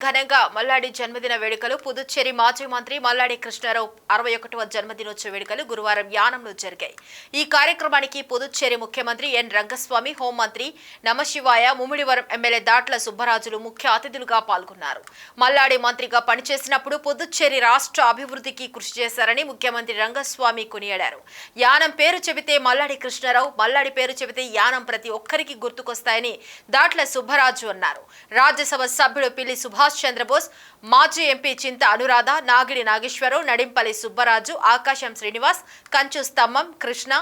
ఘనంగా మల్లాడి జన్మదిన వేడుకలు పుదుచ్చేరి మాజీ మంత్రి మల్లాడి కృష్ణారావు అరవై ఒకటవ జన్మదినోత్సవ వేడుకలు గురువారం యానంలో జరిగాయి. ఈ కార్యక్రమానికి పుదుచ్చేరి ముఖ్యమంత్రి ఎన్. రంగస్వామి హోంమంత్రి నమశివాయ ముమ్మిడివరం ఎమ్మెల్యే దాట్ల సుబ్బరాజులు ముఖ్య అతిథులుగా పాల్గొన్నారు. మల్లాడి మంత్రిగా పనిచేసినప్పుడు పుదుచ్చేరి రాష్ట్ర అభివృద్ధికి కృషి చేశారని ముఖ్యమంత్రి రంగస్వామి కొనియాడారు. యానం పేరు చెబితే మల్లాడి కృష్ణారావు మల్లాడి పేరు చెబితే యానం ప్రతి ఒక్కరికి గుర్తుకొస్తాయని దాట్ల సుబ్బరాజు అన్నారు. రాజ్యసభ సభ్యుడు పిల్లి సుభాష్ సుభాష్ చంద్రబోస్ మాజీ ఎంపీ చింత అనురాధ నాగిడి నాగేశ్వరరావు నడింపల్లి సుబ్బరాజు ఆకాశం శ్రీనివాస్ కంచు స్తంభం కృష్ణ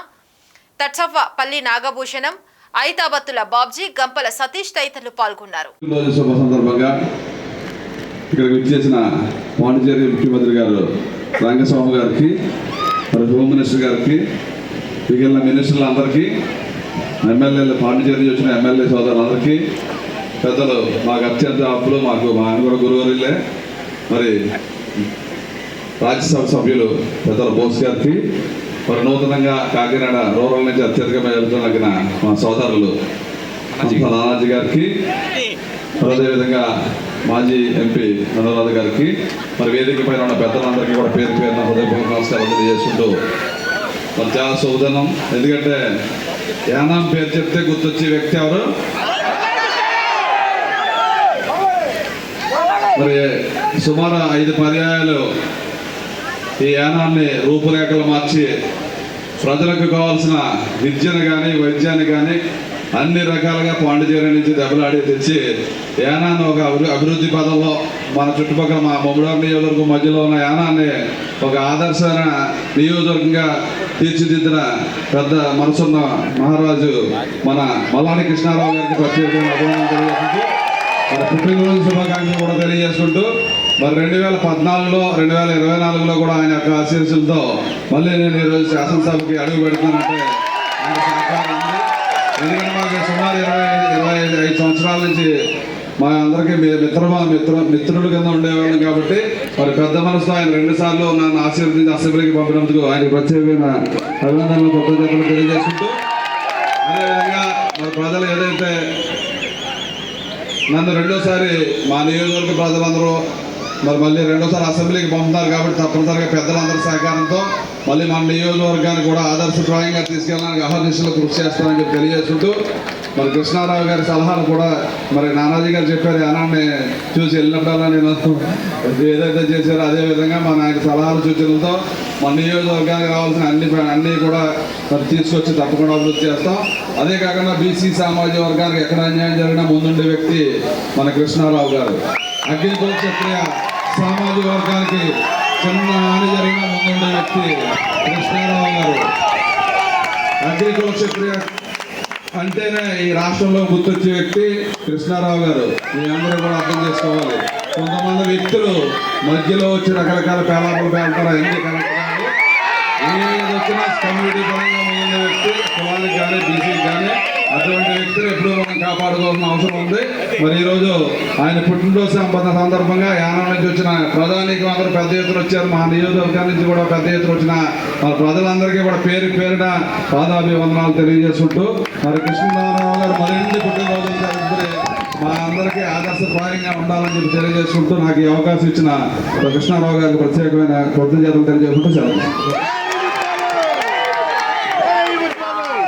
తట్సవ్వ పల్లి నాగభూషణం ఐతాబత్తుల బాబ్జీ గంపల సతీష్ తదితరులు పాల్గొన్నారు. ఇక్కడికి విచ్చేసిన పాండిచేరి ముఖ్యమంత్రి గారు రంగస్వామి గారికి మరి హోమ్ మినిస్టర్ గారికి మిగిలిన మినిస్టర్లందరికీ ఎమ్మెల్యేలు పాండిచేరి వచ్చిన ఎమ్మెల్యే సోదరులందరికీ పెద్దలు మాకు అత్యంత అప్పులు మాకు మా ఆయన కూడా గురువులే మరి రాజ్యసభ సభ్యులు పెద్దల బోస్ గారికి మరి నూతనంగా కాకినాడ రూరల్ నుంచి అత్యధికంగా వెళ్తున్న మా సోదరులు నానాజీ. గారికి అదేవిధంగా మాజీ ఎంపీ మనోరాధ గారికి మరి వేదిక పైన ఉన్న పెద్దలందరికీ కూడా పేరు పేరున హృదయపూర్వక నమస్కారం తెలియజేసుకుంటూ మరి చాలా శుభదినం. ఎందుకంటే యానాం పేరు చెప్తే గుర్తొచ్చే వ్యక్తి ఎవరు? మరి సుమారు ఐదు పర్యాయాలు ఈ యానాన్ని రూపురేఖలు మార్చి ప్రజలకు కావాల్సిన విద్యను కానీ వైద్యాన్ని కానీ అన్ని రకాలుగా పాండిచేరి నుంచి దెబ్బలాడి తెచ్చి యానాన్ని ఒక అభివృద్ధి పదంలో మన చుట్టుపక్కల మా మొమ్మడూరు నియోజకవర్గం మధ్యలో ఉన్న యానాన్ని ఒక ఆదర్శమైన నియోజకవర్గంగా తీర్చిదిద్దిన పెద్ద మనసున్న మహారాజు మన మల్లాని కృష్ణారావు గారికి ప్రత్యేకంగా అభినందన మరి పుట్టినరోజు శుభాకాంక్షలు కూడా తెలియజేస్తుంటూ మరి రెండు వేల పద్నాలుగులో రెండు వేల ఇరవై నాలుగులో కూడా ఆయన యొక్క ఆశీర్సులతో మళ్ళీ నేను ఈరోజు శాసనసభకి అడుగు పెడుతానంటే ఆయన సహకారం ఉంది. ఎందుకంటే మాకు సుమారు ఇరవై ఇరవై ఐదు ఐదు సంవత్సరాల నుంచి మా అందరికీ మీ మిత్ర మిత్ర మిత్రుడు కింద ఉండేవాళ్ళం కాబట్టి మరి పెద్ద మనసుతో ఆయన రెండు సార్లు నన్ను ఆశీర్వదించి అసెంబ్లీకి పంపినందుకు ఆయన ప్రత్యేకమైన అభినందనలు కృతజ్ఞతలు తెలియజేసుకుంటూ అదేవిధంగా మరి ప్రజలు ఏదైతే నన్ను రెండోసారి మా నియోజకవర్గ ప్రజలందరూ మరి మళ్ళీ రెండోసారి అసెంబ్లీకి పంపుతున్నారు కాబట్టి తప్పనిసరిగా పెద్దలందరి సహకారంతో మళ్ళీ మన నియోజకవర్గాన్ని కూడా ఆదర్శప్రాయంగా తీసుకెళ్ళడానికి అహర్నిశలు కృషి చేస్తానని చెప్పి తెలియజేస్తుంటూ మరి కృష్ణారావు గారి సలహాలు కూడా మరి నానాజీ గారు చెప్పారు అనాన్ని చూసి వెళ్ళినప్పుడల్లా నేను ఏదైతే చేశారో అదేవిధంగా మన ఆయన సలహాలు సూచనలతో మన నియోజకవర్గానికి రావాల్సిన అన్ని అన్నీ కూడా మరి తీసుకొచ్చి తప్పకుండా అభివృద్ధి చేస్తాం. అదే కాకుండా బీసీ సామాజిక వర్గానికి ఎక్కడ అన్యాయం జరిగినా ముందుండే వ్యక్తి మన కృష్ణారావు గారు. అగ్నికుల క్షత్రియ సామాజిక వర్గానికి చిన్న హాని జరిగిన ముందుండే వ్యక్తి కృష్ణారావు గారు. అగ్రికల్చర్ క్షత్రియ అంటేనే ఈ రాష్ట్రంలో గుర్తొచ్చే వ్యక్తి కృష్ణారావు గారు. మీ అందరూ కూడా అర్థం చేసుకోవాలి. కొంతమంది వ్యక్తులు మధ్యలో వచ్చి రకరకాల పేలాపలు పేలుతారు అన్ని కనెక్ట్ ఏది వచ్చినా కమ్యూనిటీ పరంగా మిగిలిన వ్యక్తి కులానికి కానీ బీసీకి కానీ అటువంటి వ్యక్తులు ఎప్పుడూ మనం కాపాడుకోవాల్సిన అవసరం ఉంది. మరి ఈరోజు ఆయన పుట్టినరోజు సంబంధ సందర్భంగా యానం నుంచి వచ్చిన ప్రధానికి అందరూ పెద్ద ఎత్తున వచ్చారు. మా నియోజకవర్గం నుంచి కూడా పెద్ద ఎత్తున వచ్చిన మా ప్రజలందరికీ కూడా పేరు పేరున పాదాభివందనాలు తెలియజేసుకుంటూ మరి కృష్ణనారాయణ గారు మరిన్ని పుట్టినరోజులు మా అందరికీ ఆదర్శప్రాయంగా ఉండాలని చెప్పి తెలియజేసుకుంటూ నాకు ఈ అవకాశం ఇచ్చిన కృష్ణారావు గారికి ప్రత్యేకమైన కృతజ్ఞతలు తెలియజేసుకుంటూ సెలవు.